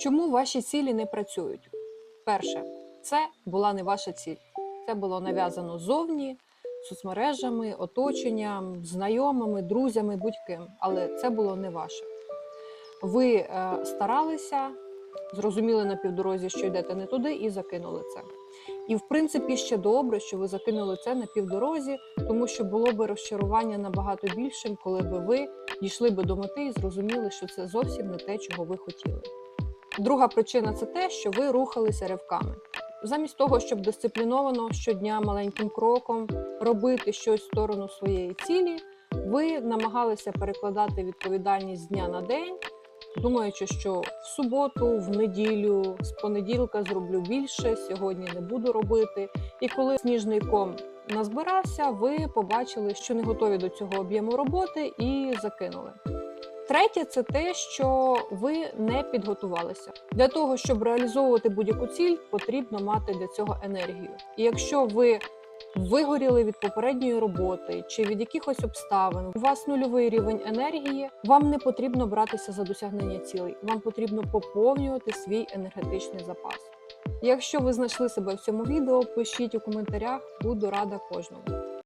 Чому ваші цілі не працюють? Перше, це була не ваша ціль. Це було нав'язано зовні, соцмережами, оточенням, знайомими, друзями, будь-ким. Але це було не ваше. Ви е, старалися, зрозуміли на півдорозі, що йдете не туди, і закинули це. І в принципі ще добре, що ви закинули це на півдорозі, тому що було би розчарування набагато більшим, коли би ви дійшли би до мети і зрозуміли, що це зовсім не те, чого ви хотіли. Друга причина це те, що ви рухалися ривками. Замість того, щоб дисципліновано щодня маленьким кроком робити щось в сторону своєї цілі, ви намагалися перекладати відповідальність з дня на день, думаючи, що в суботу, в неділю, з понеділка зроблю більше, сьогодні не буду робити. І коли сніжний ком назбирався, ви побачили, що не готові до цього об'єму роботи і закинули. Третє це те, що ви не підготувалися. Для того, щоб реалізовувати будь-яку ціль, потрібно мати для цього енергію. І якщо ви вигоріли від попередньої роботи чи від якихось обставин, у вас нульовий рівень енергії, вам не потрібно братися за досягнення цілей, вам потрібно поповнювати свій енергетичний запас. Якщо ви знайшли себе в цьому відео, пишіть у коментарях, буду рада кожному.